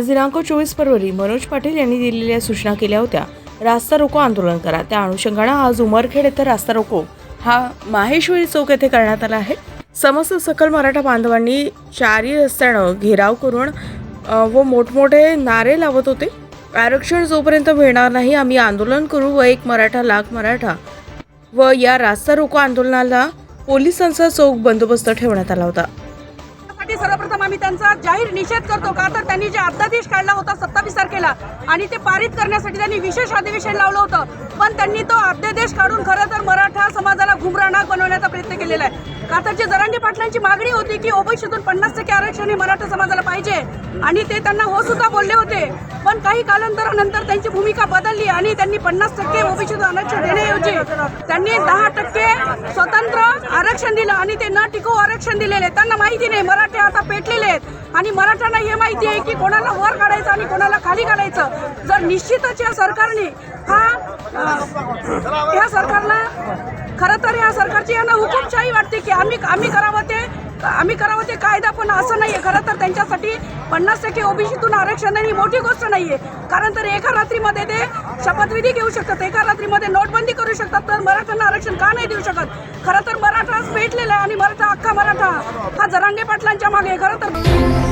आज दिनांक चोवीस फरवरी मनोज पाटील यांनी दिलेल्या सूचना केल्या होत्या. रास्ता रोको आंदोलन करा. त्या अनुषंगानं आज उमरखेड येथे रास्ता रोको. हा माहेश्वरी चौक येथे करण्यात आला आहे. समस्त सकल मराठा बांधवांनी चारही रस्त्यानं घेराव करून व मोठमोठे नारे लावत होते. आरक्षण जोपर्यंत मिळणार नाही आम्ही आंदोलन करू व एक मराठा लाख मराठा व या रास्ता रोको आंदोलनाला पोलिसांचा चोख बंदोबस्त ठेवण्यात आला होता. त्यासाठी सर्वप्रथम आम्ही त्यांचा जाहीर निषेध करतो का? तर त्यांनी जे अध्यादेश काढला होता सत्तावीस तारखेला आणि ते पारित करण्यासाठी त्यांनी विशेष अधिवेशन लावलं होतं. पण त्यांनी तो अध्यादेश काढून खरं तर मराठा समाजाला गुमराहणार बनवण्याचा प्रयत्न केलेला आहे. का तर जरांगे पाटलांची मागणी होती की ओबीसीतून पन्नास टक्के आरक्षण हे मराठा समाजाला पाहिजे. आणि ते त्यांना हो सुद्धा बोलले होते. पण काही कालांतरानंतर त्यांची भूमिका बदलली आणि त्यांनी पन्नास टक्के ओबीसीतून आरक्षण देण्याऐवजी त्यांनी दहा टक्के स्वतंत्र आरक्षण दिलं आणि ते न टिकवू आरक्षण दिलेले त्यांना माहिती नाही मराठे आता पेटलेले आहेत. आणि मराठ्यांना हे माहिती आहे की कोणाला वर काढायचं आणि कोणाला खाली काढायचं. जर निश्चितच या सरकारने हा या सरकार या सरकारची यांना हुकूमशाही वाटते की आम्ही आम्ही करावं ते आम्ही करावं ते कायदा पण असं नाही आहे खरं तर त्यांच्यासाठी पन्नास टक्के ओबीसीतून आरक्षण ही मोठी गोष्ट नाही आहे कारण तर एका रात्रीमध्ये ते शपथविधी घेऊ शकतात. एका रात्रीमध्ये नोटबंदी करू शकतात तर मराठ्यांना आरक्षण का नाही देऊ शकत? खरं तर मराठा भेटलेला पेटलेला आहे आणि मराठा अख्खा मराठा हा जरांगे पाटलांच्या मागे खरं तर